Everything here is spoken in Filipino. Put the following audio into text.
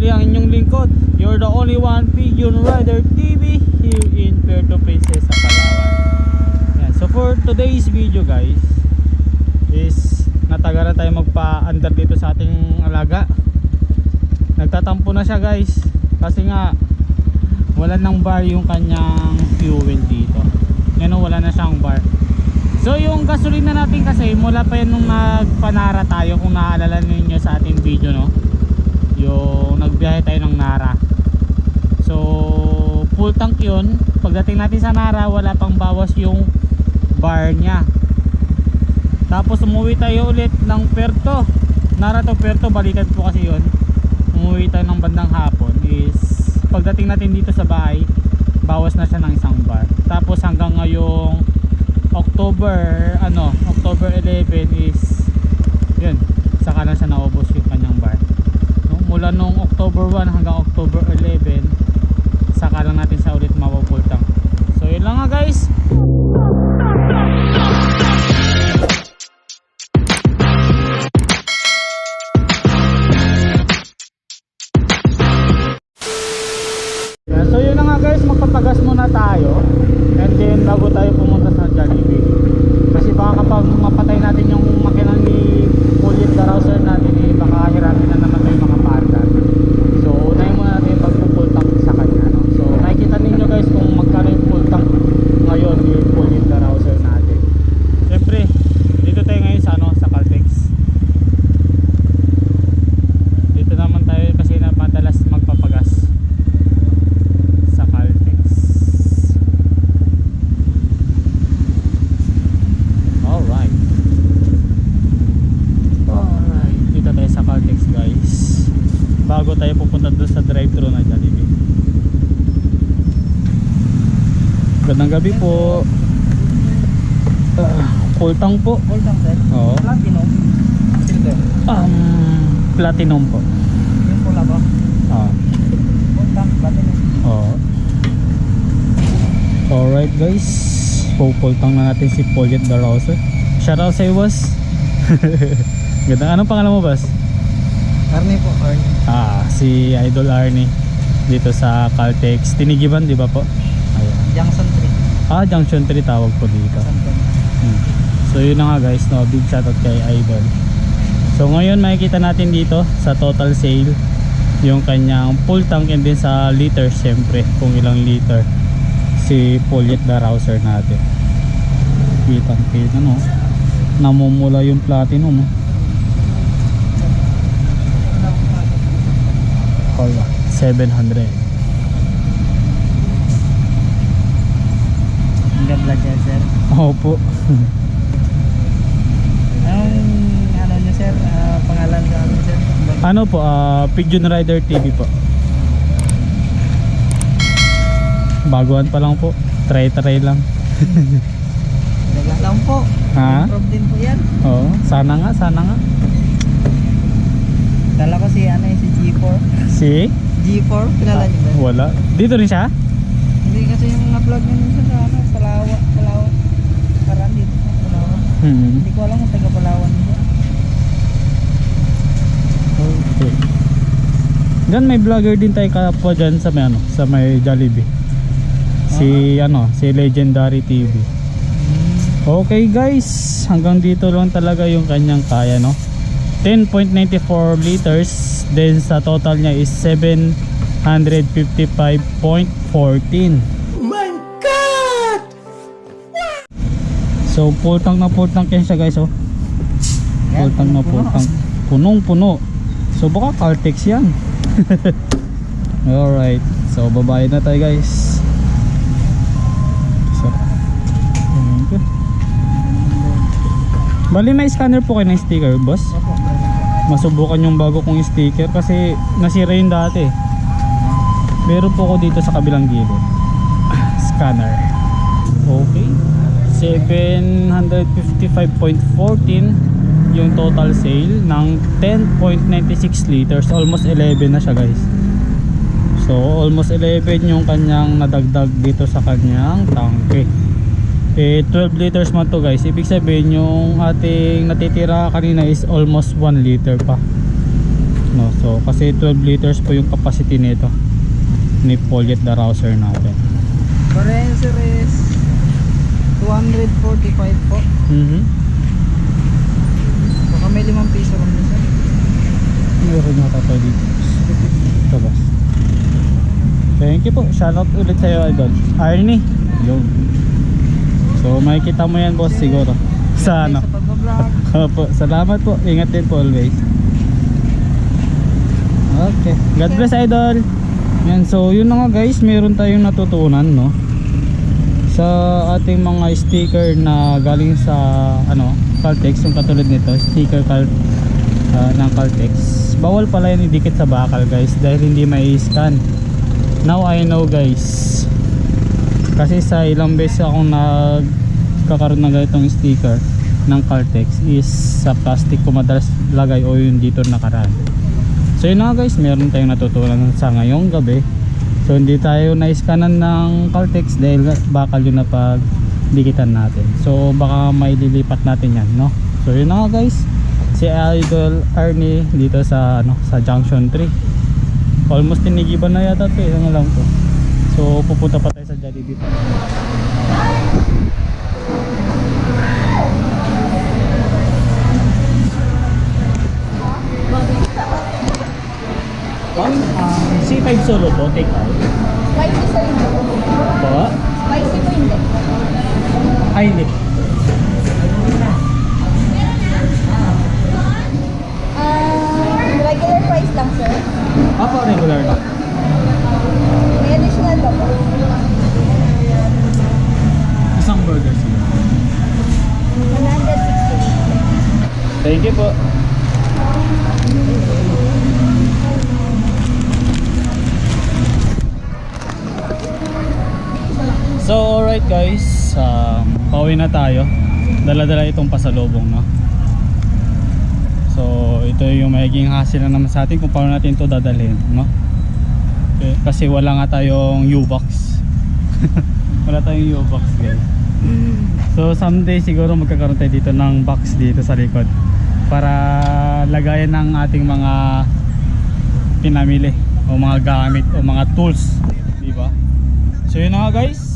Ang inyong lingkod. You're the only one Pigeon Rider TV here in Puerto Princesa, Palawan. Yan. So for today's video guys is natagalan tayo magpa-under dito sa ating alaga. Nagtatampo na siya guys kasi nga wala nang bar yung kanyang fuel dito. Ngayon wala na siyang bar. So yung gasolina natin kasi mula pa yan nung nagpanara tayo kung naalala ninyo sa ating video no nagbiyahe tayo ng Nara. So full tank yun. Pagdating natin sa Nara wala pang bawas yung bar nya tapos umuwi tayo ulit ng Puerto. Nara to Puerto. Balikan po kasi yun. Umuwi tayo ng bandang hapon is pagdating natin dito sa bahay bawas na siya ng isang bar. Tapos hanggang ngayong October ano October 11 is yun. Saka na siya naubos yung? Mula nung October 1 hanggang October 11 saka lang natin siya ulit mapupultang. So yun lang nga guys. So yun na nga guys, magpapagas muna tayo and then bago tayo pumunta sa Jollibee kasi baka kapag mapatay natin yung makina ni Pulit Carouser natin eh baka hiramin na naman tayo makapanda so unahin muna natin yung pagpupul tank sa kanya no? so nakikita ninyo guys kung magkano yung full tank ngayon ni Pulit Carouser natin syempre dito tayo ngayon sa ano sa Caltex dito naman tayo kasi na madalas magpapagas sa Caltex. Alright. Alright. Dito tayo sa Caltex guys. Bago tayo pupunta doon sa drive-thru na Jollibee. Gandang gabi po. Uh, full tank po. Full tank sir. Oo. Platinum. Silver. Um, platinum po. Yung pula ba? Ah. Full tank platinum. Oo. Alright guys. Pupultang na natin si Pauliet Darosa. Shoutout sa iyo boss. Ganda. Anong pangalan mo boss? Arnie po, Arnie. Ah, si Idol Arnie. Dito sa Caltex. Tinigiban di ba po? Ayan. Junction 3. Ah, Junction 3 tawag po dito. Hmm. So yun na nga guys, no, big shoutout kay Idol. So ngayon makikita natin dito sa total sale yung kanyang full tank and din sa liter syempre kung ilang liter si Poliet the rouser natin. Kitang kita no. Namumula yung platinum. oh. Hala, 700. Ang gabla dyan sir. Opo. Ang ano nyo sir, ah, pangalan sa amin sir. ano po, ah, Pigeon Rider TV po. Baguhan pa lang po. Try-try lang. Daga lang po. Ha? Improve din po yan. Oo, sana nga, sana nga. Kala ko si ano si G4. Si? G4, kilala nyo ba? Wala. Dito rin siya? Hindi kasi yung upload nyo minsan sa ano, Palawa, Palawa. Parang dito sa Palawa. Hmm. Hindi ko alam kung taga Palawan nyo. Okay. Diyan may vlogger din tayo kapwa dyan sa may ano, sa may Jollibee. Si ano, si Legendary TV. Okay guys, hanggang dito lang talaga yung kanyang kaya no. 10.94 liters, then sa total niya is 755.14. My God! So full tank na full tank yan siya guys oh. Full Yan, tank na full tank. Punong puno. So baka Caltex yan. Alright. So babayad na tayo guys. So. Bali may scanner po kayo ng sticker boss. Opo. Masubukan yung bago kong sticker kasi nasira yung dati. Meron po ako dito sa kabilang gilid. Scanner. Okay. 755.14 yung total sale ng 10.96 liters. Almost 11 na siya guys. So almost 11 yung kanyang nadagdag dito sa kanyang tangke. Eh 12 liters man to guys. Ibig sabihin yung ating natitira kanina is almost 1 liter pa. no so kasi 12 liters po yung capacity nito ni Poliet the Rouser natin Condenser is 245 po. mhm Baka may limang piso lang din sir. meron nga tayo dito ito boss thank you po shoutout ulit sa'yo idol Arnie yun so makikita mo yan boss siguro sa ano. Opo, salamat po. Ingat din po always. Okay. God bless idol. Yan, so yun na nga guys, meron tayong natutunan, no? Sa ating mga sticker na galing sa ano, Caltex, yung katulad nito, sticker cal ah, ng Caltex. Bawal pala yan idikit sa bakal guys dahil hindi may scan. Now I know guys. Kasi sa ilang beses akong nagkakaroon ng ganitong sticker ng Caltex is sa plastic ko madalas lagay o yung dito nakaraan. So yun na guys, meron tayong natutunan sa ngayong gabi. So hindi tayo na-scanan ng Caltex dahil bakal yun na pag dikitan natin. So baka maililipat natin yan, no? So yun na guys, si Idol Arnie dito sa ano sa Junction 3. Almost tinigiban na yata 'to, eh, lang ko. So pupunta pa tayo Jollibee pa. Ma'am, um, C5 solo po, take out. Spicy sa hindi. Po? Spicy po hindi. Ay, hindi. Ah, regular price lang, sir. Apo, regular na. May additional ba po? Isang burger sila. 160. Thank you po. So alright guys, um, pauwi na tayo. Dala-dala itong pasalubong no. So ito yung magiging hassle na naman sa atin kung paano natin ito dadalhin no. Okay, kasi wala nga tayong U-box. wala tayong U-box guys. So someday siguro magkakaroon tayo dito ng box dito sa likod para lagayan ng ating mga pinamili o mga gamit o mga tools, di ba? So yun na nga guys.